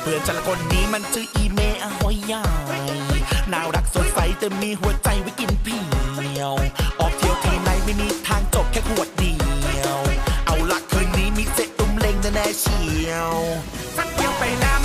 เพื่อนฉันละคนนี้มันชื่ออีเมอหอยยายน่ารักสดใสแต่มีหัวใจไว้กินเพียว ออกเที่ยวทีไหนไม่มีทางจบแค่ขวดเดียว เอาละคืนนี้มีเสร็ตุ้มเลงแน่เชียวสักเที่ยวไปแล้ว